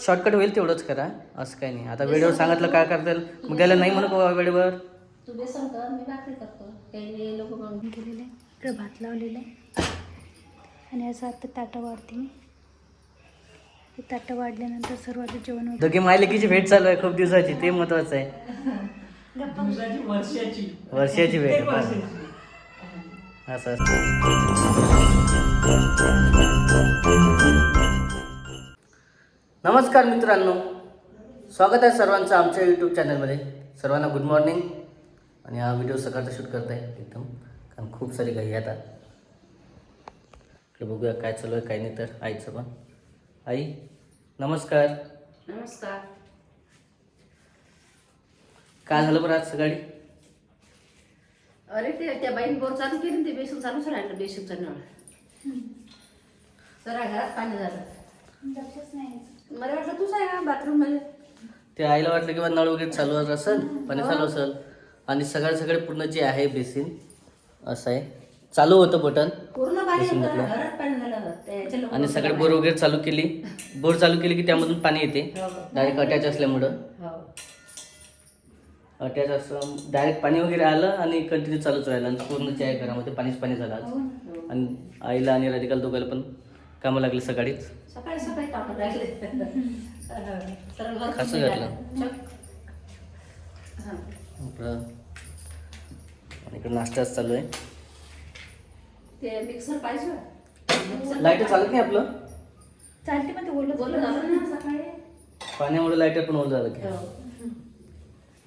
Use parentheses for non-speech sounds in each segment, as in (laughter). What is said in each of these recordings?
Shortcut होईल तेवढंच करा. असं काही नाही. आता वेळेवर सांगितलं काय करता येईल मग त्याला नाही म्हणू का वेळेवर. तू बेसन कर मी भाकरी करतो. काही लोक मग केलेलं आहे इकडे भात लावलेलं. आहे आणि असं आता ताटं वाढते मी. ते ताटं वाढल्यानंतर सर्वांचं जेवण होतं. दोघे मायलेकीची भेट चालू आहे खूप दिवसाची. ते महत्वाचं आहे. वर्षाची. भेट. आहे. असं असतं. नमस्कार मित्रांनो. स्वागत आहे सर्वांचं आमच्या यूट्यूब चॅनलमध्ये सर्वांना गुड मॉर्निंग आणि हा व्हिडिओ सकाळचा शूट करत आहे एकदम कारण खूप सारी घाई आता. इकडे बघूया काय चालू आहे काय नाही तर आईचं पण. आई नमस्कार. नमस्कार. काय झालं बरं आज सकाळी अरे ते त्या बाईन बोर चालू केली ते बेसन चालूच राहिलं बेसनचं नळ सरा घरात पाणी झालं. लक्षच नाही मला वाटलं तूच आहे बाथरूममध्ये. ते आईला वाटलं की बा नळ वगैरे चालू असेल पाणी चालू असेल. आणि सगळे सगळे पूर्ण जे आहे बेसिन असं आहे. चालू होतं बटन. पूर्ण पाणी बेसन होतं, म्हटलं. घरात पाणी झालं त्याच्या लोक आणि सगळे बोर वगैरे चालू केली. बोर चालू केली की त्यामधून पाणी येते. डायरेक्ट अटॅच असल्यामुळं. हो. अटॅच असं डायरेक्ट पाणी वगैरे आलं आणि कंटिन्यू चालूच राहिलं. आणि पूर्ण जे आहे घरामध्ये पाणीच पाणी झालं आज. आणि आईला आणि राधिकाला दोघायला पण कामं लागली सकाळीच? सकाळी सकाळी राहिले सरळ घर कसं घातलं? हा. इकडे नाश्ताच चालू आहे. ते मिक्सर पाहिजे. लाइट चालत नाही आपलं? चालते पण ते बोलत बोलू झालं. ना सकाळी. पाण्यामुळे लाईटर पण ओलं झालं की. हो.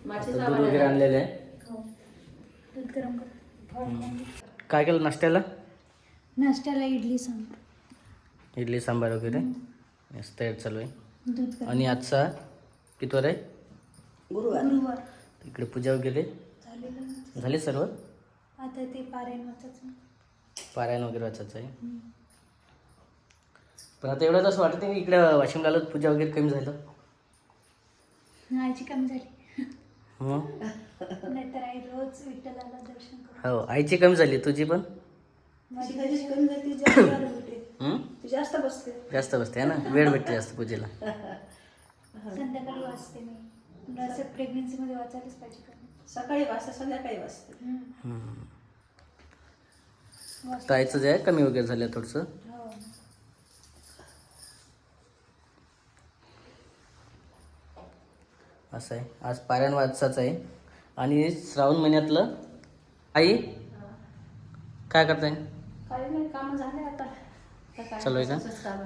दूध वगैरे आणलेलं आहे. हो. दूध गरम कर. काय केलं नाश्त्याला? नाश्त्याला इडली सांग इडली सांबार वगैरे. मस्त तयार चालू आहे. आणि आजचा कितवर आहे? गुरुवार. गुरुवार. इकडे पूजा वगैरे. झाली सर्व? आता ते पारायण वाचायचं. पारायण वगैरे वाचायचं आहे. पण आता एवढं असं वाटत नाही की इकडं वाशिमला आलं पूजा वगैरे कमी झालं? आईची कमी झाली. नाहीतर आई रोज विठ्ठलाला दर्शन हो आईची कमी झाली तुझी पण? (clears throat) जास्त. हं? बसते. जास्त बसते है ना? वेळ भेटते जास्त पूजेला. संध्याकाळी वाचते मी. मला असं प्रेग्नेन्सीमध्ये वाचायलाच पाहिजे का? सकाळी वाजता संध्याकाळी. हं. वाचते. तर आईचं जे आहे कमी वगैरे झालं थोडंसं? हो. असं आहे. आज पारायण वाचायचं आहे. आणि श्रावण महिन्यातलं? आई? काय करताय? काम झाले आता. चालू आहे का.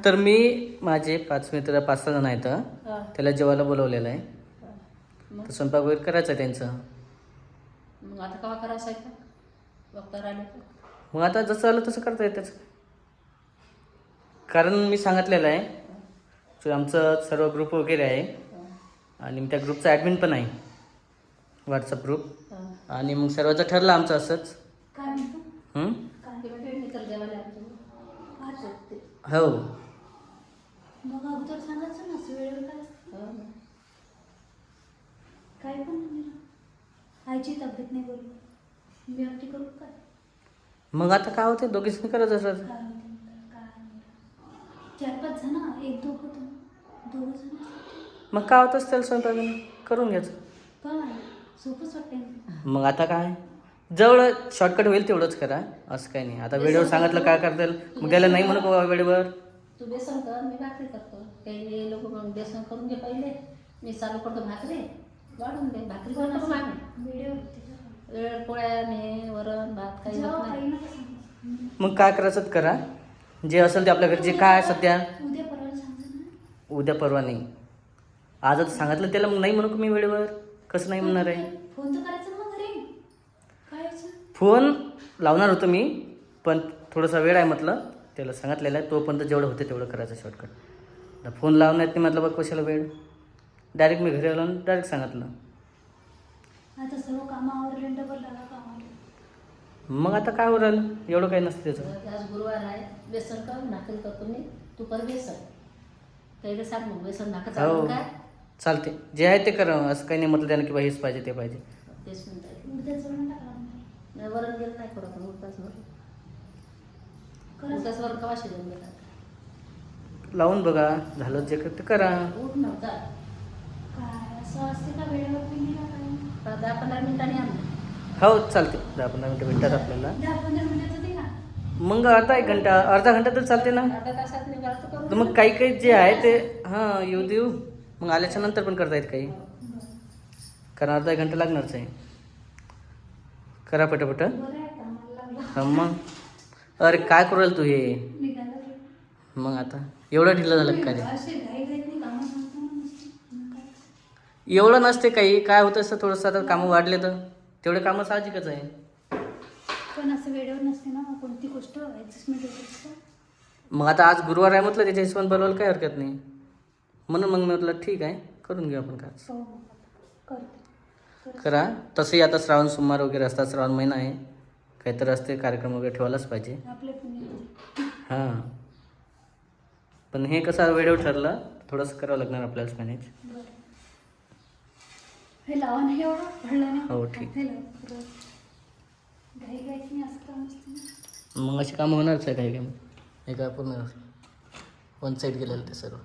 तर मी माझे पाच मित्र पाच सहा जण आहेत त्याला जेवायला बोलवलेलं आहे. तर स्वयंपाक वगैरे करायचं आहे त्यांचं. मग आता कवा करायचं. मग आता जसं आलं तसं करता येतं कारण मी सांगितलेलं आहे आमचं सर्व ग्रुप वगैरे आहे आणि मी त्या ग्रुपचा ॲडमिन पण आहे. WhatsApp group. आणि मग सर्वांचं ठरलं आमचं असंच काय म्हणतो हं? काय ते म्हणजे मी तर जेवायला आलतो. आता हो. मग अगोदर सांगायचं ना वेळेवर काय हो. काय पण नाही ना. आईची तब्येत नाही बरोबर. मी एकटी करू काय? मग आता काय होते दोघीच करत असत. काय होते मला, काय नाही. चार पाच जण एक दोघ होतं दोघं जण मग काय होत असतं स्वयंपाक करून घ्यायचं. काय सोपंच वाटते मग आता काय? जवळ शॉर्टकट होईल तेवढंच करा. असं काही नाही. आता वेळेवर सांगितलं काय करता येईल मग त्याला नाही म्हणू का वेळेवर? तू बेसन कर मी भाकरी करतो. काही लोक मग बेसन करून घे पहिले. मी चालू करतो भाकरी. वाढून दे. भाकरी करतो वेळ पोळ्याने वरण भात काही होत नाही. मग काय करायचं ते करा. जे असेल ते आपल्या घरी जे काय आहे सध्या. उद्या परवा सांगतो ना. उद्या परवा नाही. आजच सांगितलं त्याला मग नाही म्हणू का मी वेळेवर? कसं नाही म्हणणार आहे? फोन तर करायचा ना मग घरी काय व्हायचं? फोन लावणार होतो मी पण थोडासा वेळ आहे म्हटलं त्याला सांगितलेलं आहे तोपर्यंत जेवढं होते तेवढं करायचं शॉर्टकट आता फोन लावण्यात नाही म्हटलं बघ कशाला वेळ? डायरेक्ट मी घरी आलो आणि डायरेक्ट सांगितलं. आता सर्व कामावर मग आता काय होईल एवढं काही नसतं त्याचं. आज गुरुवार आहे बेसन कर भाकरी करतो मी तू कर बेसन काही सांग मग बेसन भाकर हो. काय? चालते जे आहे ते कर. असं काही नाही म्हटलं त्यानं की बा हेच पाहिजे ते पाहिजे. तेच म्हणता येईल. उद्या जवळ टाकला नाही वरण गेलं नाही घेतात लावून बघा झालं जे ते करा. उठ? दहा पंधरा मिनिटांनी आणलं हो चालते. दहा पंधरा मिनटं भेटतात आपल्याला. मग अर्धा एक घंटा अर्धा घंटा तर चालते ना. तर मग काही काही जे आहे ते हां येऊ देऊ. मग आल्याच्यानंतर पण करता येत काही. कारण अर्धा एक घंटा लागणारच आहे. करा पटापट. मग अरे काय करू राहिला तू हे. मग आता. एवढं ढिलं झालं का काय? एवढं नसते काही. काय होतं असं थोडंसं आता कामं वाढले तर? तेवढे कामं साहजिकच आहे. पण असं वेळेवर नसते ना कोणती गोष्ट ॲडजस्टमेंट होत असतं मग आता आज गुरुवार आहे म्हटलं त्याच्या हिशोबाने बोलवायला काही हरकत नाही. म्हणून मग मी म्हटलं ठीक आहे करून घेऊ आपण काय हो करा. तसंही आता श्रावण सोमवार वगैरे असतात श्रावण महिना आहे. काहीतरी असते कार्यक्रम वगैरे ठेवायलाच पाहिजे. हां. पण हे कसं वेळेवर ठरलं थोडंसं करावं लागणार आपल्याला मॅनेज. हे ठीक. मग अशी कामं होणारच आहे काही काही. काय पूर्ण वन साईड गेलेलं ते सर्व.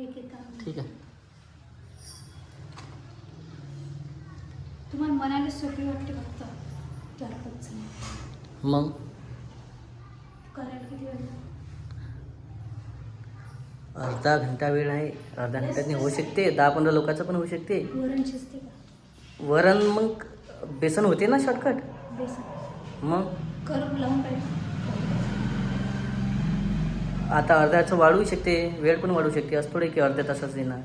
एक एक ठीक आहे. तुम्हाला मनाला सोपी वाटते फक्त. चार पाच जण मग? करायला किती वेळ लागतो? अर्धा घंटा वेळ आहे. अर्धा घंट्यातनी होऊ शकते. दहा पंधरा लोकांचं पण होऊ शकते. वरण शिजते का? वरण मग बेसन होते ना शॉर्टकट बेसन. मग? करून लावून पाहिजे. आता अर्ध्याचं वाढवू शकते. वेळ पण वाढवू शकते. असं थोडे की अर्ध्या तासाच येणार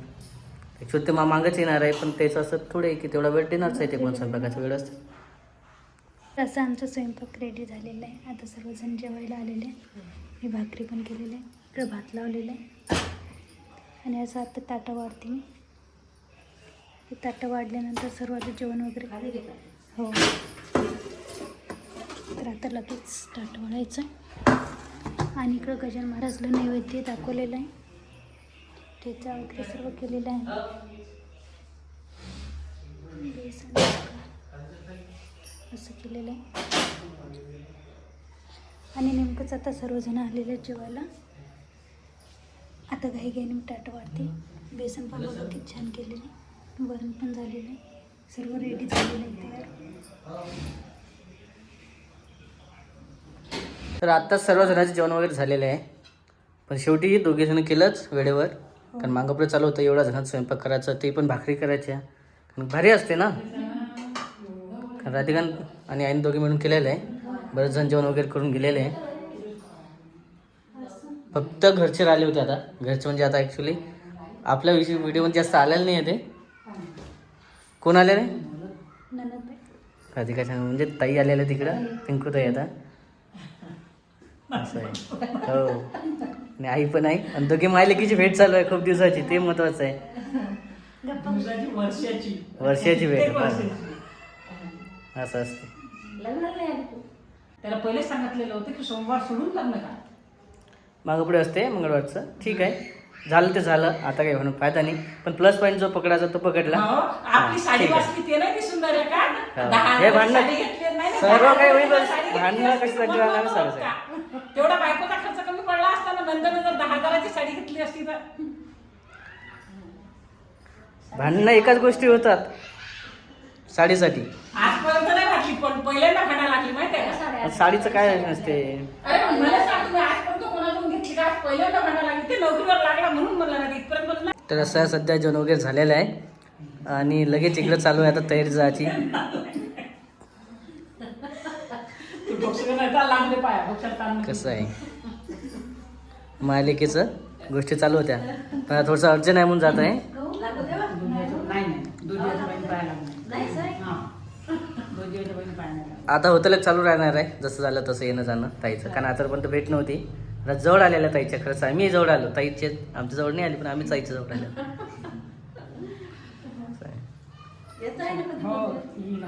ॲक्च्युअली ते मा मागच येणार आहे पण त्याचं असं थोडे की तेवढा वेळ देणारच आहे ते पण स्वयंपाकाचा वेळ असते. तसं आमचा स्वयंपाक रेडी झालेला आहे. आता सर्वजण जेवायला आलेले आहे. मी भाकरी पण केलेली आहे. इकडं भात लावलेलं आहे. आणि असं आता ताटं वाढते मी. ताटं वाढल्यानंतर सर्वांचं जेवण वगैरे हो. तर आता लगेच ताटं वाढायचं आणि इकडं गजान महाराजला नैवेद्य दाखवलेलं आहे. त्याच्या वगैरे सर्व केलेलं आहे. बेसन असं केलेलं आहे. आणि नेमकंच आता सर्वजण आलेले जेवायला. आता घाई घाईने मी ताटं वाढते. बेसन पण बघा किती छान केलेलं आहे. वरण पण झालेलं आहे. सर्व रेडी झालेलं आहे तयार तर आत्ताच सर्व जणांचे जेवण वगैरे झालेलं आहे. पण शेवटी दोघेजण केलंच वेळेवर. कारण मागं पुढे चालू होतं एवढा जणांचा स्वयंपाक करायचा ते पण भाकरी करायच्या कारण भारी असते ना? कारण राधिकान आणि आईने दोघे मिळून केलेलं आहे. बरेच जण जेवण वगैरे करून गेलेले आहे. फक्त घरचे राहिले होते आता. घरचे म्हणजे आता ॲक्च्युली आपल्या विषयी व्हिडिओमध्ये जास्त आलेलं नाही आहे ते. कोण आले आहे राधिकाच्या म्हणजे ताई आलेल्या तिकडं. पिंकू ताई आता. असं आहे. हो. आणि आई पण आहे. आणि दोघे मायलेकीची भेट चालू आहे खूप दिवसाची ते महत्वाचं आहे. वर्षाची. भेट बरं. असं असते. नाही त्याला पहिले सांगितलेलं होतं की सोमवार सोडून लग्न करा. मागं पुढे असते मंगळवारचं. ठीक आहे. झालं ते झालं. आता काही होणं फायदा नाही. पण प्लस पॉईंट जो पकडायचा तो पकडला. हो, आपली साडी ठीक आहे. वाचली ते नाही ती सुंदर आहे हा. का हे भांडणं- नाही सर्व काही होईल भांडणं असती, कशासाठी मग राहणार बरं सांगा होतं का? तेवढा बायकोचा खर्च कमी पडला असता ना नंदन जर दहा हजाराची साडी घेतली असती तर. भांडणं एकाच गोष्टी होतात. साडीसाठी. आजपर्यंत नाही घातली पण पहिल्यांदा भांडा लागली माहिती आहे का साडीचं काय नसते. अरे पण मला सांग तुम्ही आजपर्यंत कोणाकडून घेतली का? आज पहिल्यांदा भांडा लागली. ते नोकरीवर लागला म्हणून म्हणलं ना इथपर्यंत तर असं सध्या जेवण वगैरे झालेलं आहे. आणि लगेच इकडं चालू आहे आता तयारी जायची. तू डोकं नाही तर लागले पाया डोक्याला ताण नको. कसं आहे? मालिकेचं गोष्टी चालू होत्या. पण थोडंसं अर्जंट आहे म्हणून जात आहे. हा. आता होतं चालू राहणार आहे. जसं झालं तसं येणं जाणं ताईचं. कारण आतापर्यंत भेट नव्हती. आता जवळ आलेल्या ताईच्या खरंच आम्ही जवळ आलो. ताईचे आमच्या जवळ नाही आली पण आम्ही ताईच्या जवळ आलो. हो. येईल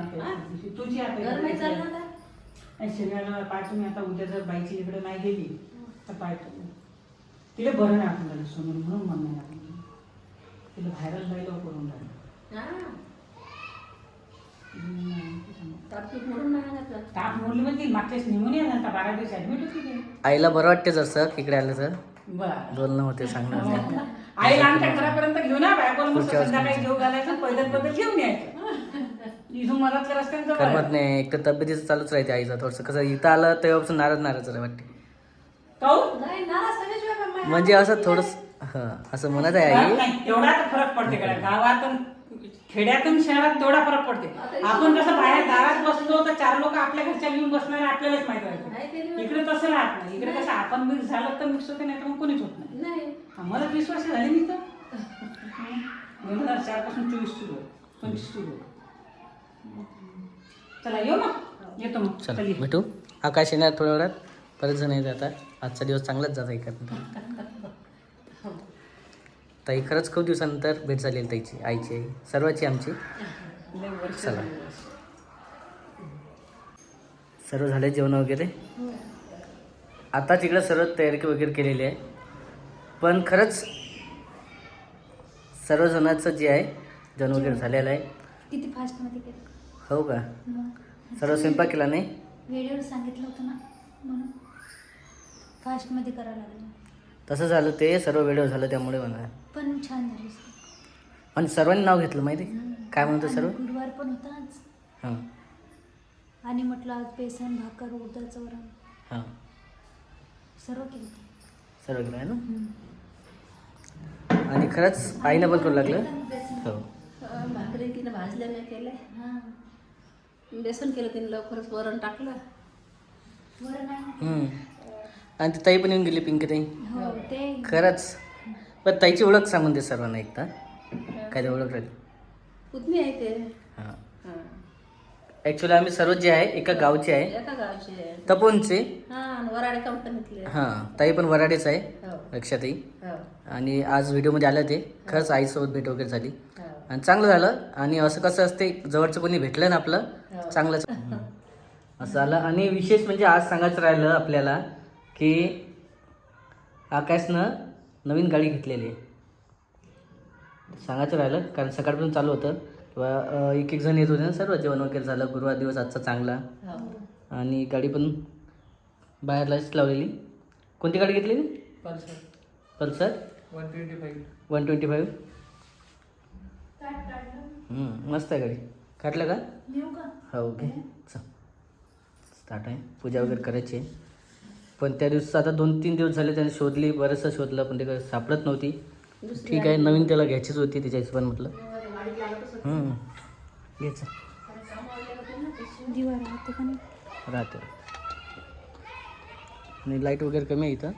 आता उद्या जर बाईची इकडे नाही गेली तर तुम्ही तिला बरं नाही आपल्याला सोनून म्हणून म्हणणं आहे आपण तिला व्हायरल जायला करून राहिलं हा. नाही. ताप मोडली म्हणजे मागच्याच निमोनिया झाला बारा दिवस ऍडमिट होती ती. आईला बरं वाटते जसं इकडे आलं तर बरं बोलणं होते सांगणार नाही आईला आमच्या घरापर्यंत घेऊन या बायकोला मस्त पुढच्या संध्याकाळी घेऊ घालायचं पैदल पैदल घेऊन यायचं इथून मधातल्या रस्त्याने जवळ आहे. करमत नाही एक तर तब्येतीचं चालूच राहते आईचं थोडंसं कसं इथं आलं तेव्हापासून नाराज नाराज वाटते काहून? नाही नाराज मा- म्हणजे असं थोडंस हा असं म्हणत आहे आई. नाही तेवढा तर फरक पडते का गावातून खेड्यातून शहरात तेवढा फरक पडते. आपण कसं बाहेर दारात बसलो तर चार लोक आपल्या घरच्या घेऊन बसणारे आपल्यालाच माहीत नाही ते राहते नाही. इकडे तसं राहत नाही. इकडे कसं आपण मिक्स झालं तर मिक्स होते नाही तर मग कोणीच होत नाही. नाही. आम्हाला वीस वर्ष झाली नाही तर. दोन हजार चारपासून चोवीस सुरू आहे. पंचवीस सुरू आहे. चला येऊ मग. येतो मग. चला चल ये. भेटू. आकाश येणार थोड्या वेळात. परत जण येत आता आजचा दिवस चांगलाच जाता एखाद ताई खरंच खूप दिवसानंतर भेट झाली आहे ताईची आईची आई सर्वाची आमची. चला. सर्व झाले जेवण वगैरे? आता तिकडं सर्व तयारी वगैरे केलेली आहे. पण खरंच सर्वजणांचं जे आहे जेवण वगैरे झालेलं आहे. किती केलं? हो का? सर्व स्वयंपाक केला नाही? वेळेवर सांगितलं होतं ना म्हणून. फास्टमध्ये करावं लागलं. तसं झालं ते सर्व वेळेवर झालं त्यामुळे म्हणा. पण छान झालं. आणि सर्वांनी नाव घेतलं माहिती. काय म्हणतो आणि सर्व? गुरुवार पण होता आज. हां. आणि म्हटलं आज बेसन भाकर उडदाचं वरण. हां. सर्व केलं सर्व केलं आहे ना? आणि खरंच आईनं पण करू लागलं? हो. भाकरी तिनं भाजल्या नाही केल्या. हां. बेसन केलं तिने लवकरच वरण टाकलं. वरण. आणि ती ताई पण येऊन गेली पिंकी ताई. हो ते खरंच. पण ताईची ओळख सांगून दे सर्वांना एकदा. काय ते ओळख राहिली? पुतणी आहे ते. हां. हां. ॲक्च्युली आम्ही सर्व जे आहे एका गावचे आहे. एका गावचे आहे. तपोनचे हा आणि वराडे कंपनीतले. हां ताई पण वराडेच आहे. हो. लक्षातही हो. आणि आज व्हिडिओमध्ये आलं ते खरंच आईसोबत भेट वगैरे झाली. हो. आणि चांगलं झालं. आणि असं कसं असते जवळचं कोणी भेटलं ना आपलं हो. चांगलंच. (laughs) असं झालं आणि विशेष म्हणजे आज सांगायचं राहिलं आपल्याला की आकाशनं नवीन गाडी घेतलेली आहे. सांगायचं राहिलं कारण सकाळपासून चालू होतं. किंवा एक एक जण येत होते ना सर्व जेवण वगैरे झालं गुरुवार दिवस आजचा चांगला. हो. आणि गाडी पण बाहेरलाच लावलेली. कोणती गाडी घेतलेली? Pulsar. One twenty five. One twenty five. मस्त आहे गाडी. काढलं का? हो ओके चल. स्टार्ट आहे. पूजा वगैरे करायची आहे. पण त्या दिवस आता दोन तीन दिवस झाले त्याने शोधली बरंचसं शोधलं पण ते काही सापडत नव्हती. ठीक आहे नवीन त्याला घ्यायचीच होती त्याच्या हिशोबाने म्हटलं. हम्म. घे चल. दिवा राहते का नाही? राहते आणि लाइट वगैरे कमी आहे इथं.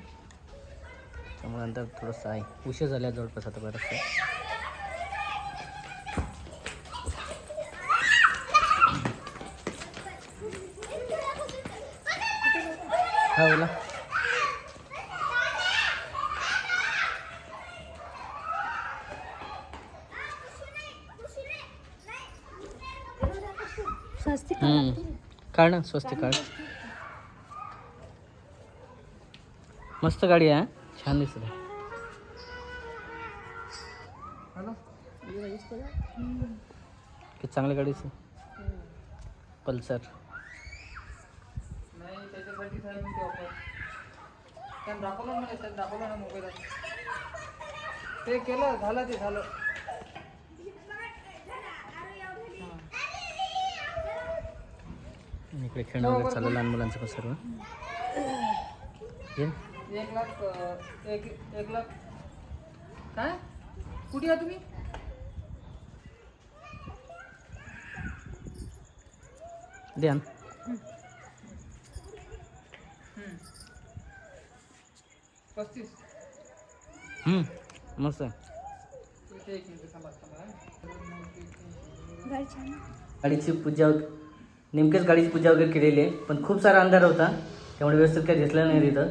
त्यामुळे नंतर थोडंसं आहे. उशीर झाल्या जवळपास आता बरंचसं हम्म. काढ ना स्वस्त काढ. मस्त गाडी आहे हा. छान दिसत आहे. चांगली गाडी पल्सर नाही त्याच्यासाठीच आहे मी ते ऑफर त्यानं दाखवलं मला त्यानं दाखवलं ना मोबाईलात ते केलं झालं ते झालं. इकडे खेळणं वगैरे चालू लहान मुलांचं पण सर्व. ये. एक लाख एक एक लाख. काय? कुठे आहे तुम्ही? द्या ना. पस्तीस हम्म. मस्त आहे. गाडीची पूजा नेमकेच गाडीची पूजा वगैरे केलेली आहे पण खूप सारा अंधार होता त्यामुळे व्यवस्थित काही दिसलं नाही तिथं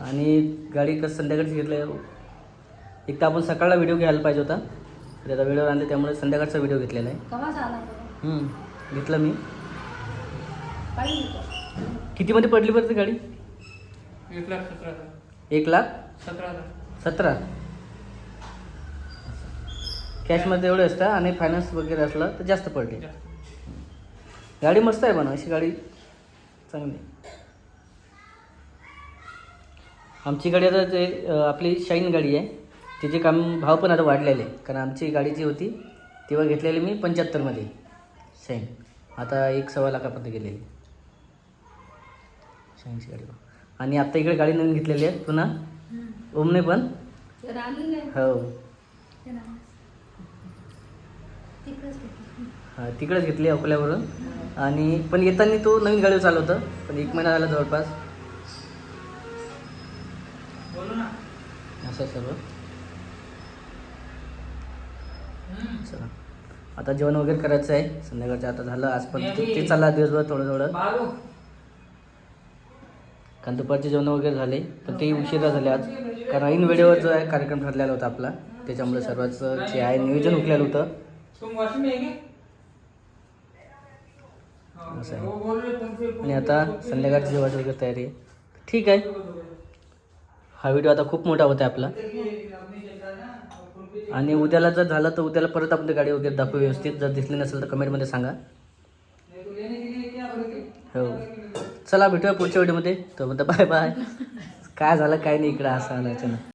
आणि गाडी कसं संध्याकाळची घेतलं एक तर आपण सकाळला व्हिडिओ घ्यायला पाहिजे होता आता व्हिडिओ आणले त्यामुळे संध्याकाळचा व्हिडिओ घेतलेला आहे. घेतलं मी काही कितीमध्ये पडली बरं ती गाडी? एक लाख सतरा हजार. एक लाख? सतरा हजार. सतरा कॅशमध्ये एवढे असतं आणि फायनान्स वगैरे असलं तर जास्त पडले. जास्त. गाडी मस्त आहे पण अशी गाडी चांगली. आमची गाडी आता ते अं, आपली शाईन गाडी आहे. तिचे काम भाव पण आता वाढलेले. आहे कारण आमची गाडी जी होती तेव्हा घेतलेली मी पंच्याहत्तरमध्ये. शाईन. आता एक सव्वा लाखापर्यंत गेलेली. शाईनची गाडी आणि आत्ता इकडे गाडी नवीन घेतलेली आहे पुन्हा? ओमने पण. हो. तिकडंच घेतलं. हा, तिकडेच घेतली अकोल्यावरून. आणि पण येताना तो नवीन गाडी चालवतं पण एक महिना झाला जवळपास. बोलू ना. असं सर्व. चला. आता जेवण वगैरे करायचं आहे. संध्याकाळचं आता झालं. आज पण ते ते चालला दिवसभर थोडं थोडं. बाळू. कारण दुपारचे जेवण वगैरे झाले पण ते उशिरा झाले आज. कारण ऐन वेळेवर जो आहे कार्यक्रम ठरलेला होता आपला. त्याच्यामुळे सर्वच जे आहे नियोजन हुकलेलं होतं. असं आहे. आणि आता संध्याकाळची जेवायची वगैरे तयारी आहे. ठीक आहे. हा व्हिडिओ आता खूप मोठा होता आपला. आणि उद्याला जर झालं तर उद्याला परत आपली गाडी वगैरे दाखवू व्यवस्थित. जर दिसली नसेल तर कमेंटमध्ये सांगा. हो. चला भेटूया पुढच्या व्हिडिओमध्ये. तो म्हणतो बाय बाय. काय झालं काय नाही इकडं असं आलं अचानक.